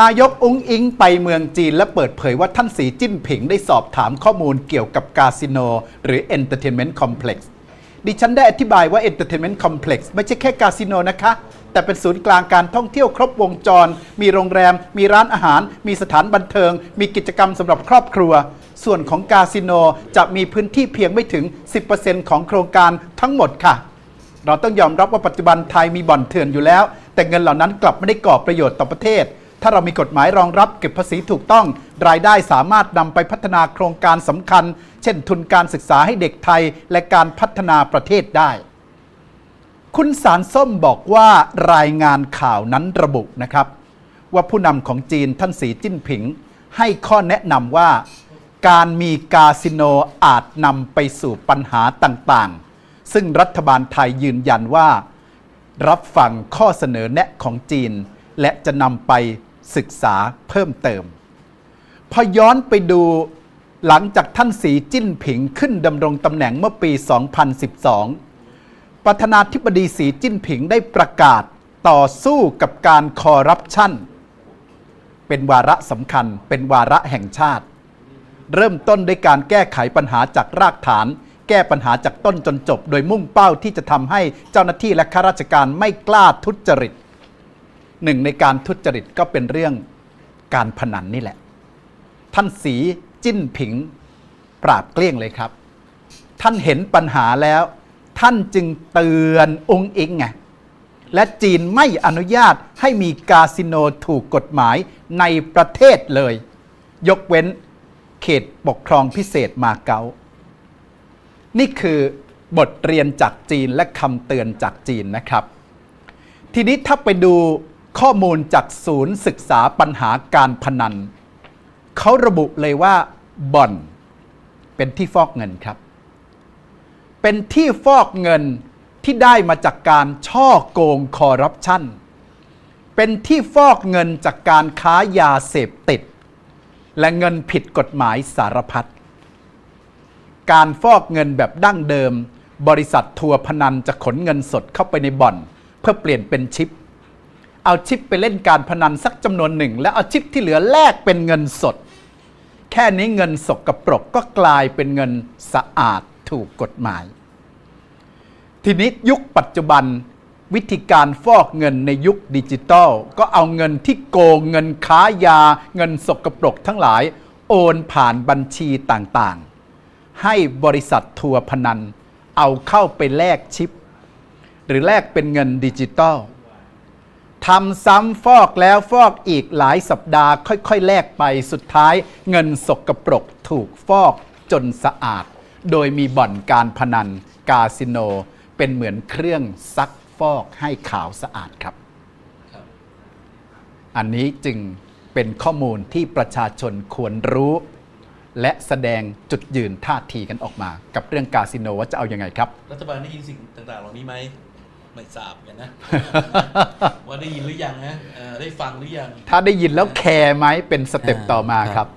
นายกอุ้งอิงไปเมืองจีนและเปิดเผยว่าท่านสีจิ้นผิงได้สอบถามข้อมูลเกี่ยวกับคาสิโน หรือ Entertainment Complex ดิฉันได้อธิบายว่า Entertainment Complex ไม่ใช่แค่คาสิโนนะคะ แต่เป็นศูนย์กลางการท่องเที่ยวครบวงจร มีโรงแรม มีร้านอาหาร มีสถานบันเทิง มีกิจกรรมสำหรับครอบครัว ส่วนของคาสิโนจะมีพื้นที่เพียงไม่ถึง 10%ของโครงการทั้งหมดค่ะเราต้องยอมรับว่าปัจจุบันไทยมีบ่อนเถื่อนอยู่แล้ว แต่เงินเหล่านั้นกลับไม่ได้ก่อประโยชน์ต่อประเทศ ถ้าเรามีกฎหมายรองรับเก็บภาษีถูกต้อง รายได้สามารถนำไปพัฒนาโครงการสำคัญ เช่นทุนการศึกษาให้เด็กไทย และการพัฒนาประเทศได้ คุณสารส้มบอกว่ารายงานข่าวนั้นระบุนะครับ ว่าผู้นำของจีนท่านสีจิ้นผิง ให้ข้อแนะนำว่า การมีคาสิโนอาจนำไปสู่ปัญหาต่างๆ ซึ่งรัฐบาลไทยยืนยันว่า รับฟังข้อเสนอแนะของจีน และจะนำไป ศึกษาเพิ่มเติม พอย้อนไปดูหลังจากท่านสีจิ้นผิงขึ้นดำรงตำแหน่งเมื่อปี 2012 ประธานาธิบดีสีจิ้นผิงได้ประกาศต่อสู้กับการคอร์รัปชันเป็นวาระสำคัญเป็นวาระแห่งชาติ เริ่มต้นด้วยการแก้ไขปัญหาจากรากฐาน แก้ปัญหาจากต้นจนจบ โดยมุ่งเป้าที่จะทำให้เจ้าหน้าที่และข้าราชการไม่กล้าทุจริต หนึ่งในการทุจริตก็เป็นเรื่องการพนันนี่แหละ ท่านสีจิ้นผิงปราบเกลี้ยงเลยครับ ท่านเห็นปัญหาแล้ว ท่านจึงเตือนองค์อิงไงและจีนไม่อนุญาตให้มีคาสิโนถูกกฎหมายในประเทศเลย ยกเว้นเขตปกครองพิเศษมาเก๊านี่คือบทเรียนจากจีนและคำเตือนจากจีนนะครับ ทีนี้ถ้าไปดู ข้อมูลจากศูนย์ศึกษาปัญหาการพนัน เขาระบุเลยว่าบ่อน เป็นที่ฟอกเงินครับ เป็นที่ฟอกเงินที่ได้มาจากการช่อโกงคอร์รัปชันเป็นที่ฟอกเงินจากการค้ายาเสพติด และเงินผิดกฎหมายสารพัดการฟอกเงินแบบดั้งเดิม บริษัททัวร์พนันจะขนเงินสดเข้าไปในบ่อน เพื่อเปลี่ยนเป็นชิป เอาชิปไปเล่นการพนันสักจำนวนหนึ่ง แล้วเอาชิปที่เหลือแลกเป็นเงินสด แค่นี้เงินสกปรกก็กลายเป็นเงินสะอาดถูกกฎหมาย ทีนี้ยุคปัจจุบันวิธีการฟอกเงินในยุคดิจิตอลก็เอาเงินที่โกงเงินค้ายา เงินสกปรกทั้งหลาย โอนผ่านบัญชีต่างๆ ให้บริษัททัวร์พนัน เอาเข้าไปแลกชิป หรือแลกเป็นเงินดิจิตอล ทำซ้ำฟอกแล้วฟอกอีกหลายสัปดาห์ ค่อยๆ แลกไปสุดท้าย เงินสกปรกถูกฟอกจนสะอาด โดยมีบ่อนการพนันคาสิโน เป็นเหมือนเครื่องซักฟอกให้ขาวสะอาดครับ อันนี้จึงเป็นข้อมูลที่ประชาชนควรรู้ และแสดงจุดยืนท่าทีกันออกมา กับเรื่องคาสิโนว่าจะเอาอยัางไงครับ รัฐบาลได้ยินสิ่งต่างๆ เหล่านี้ไหม ไม่ทราบกันนะ ว่าได้ยินหรือยังนะเอ่อได้ฟังหรือยัง ถ้าได้ยินแล้วแคร์ไหมเป็นสเต็ปต่อมาครับ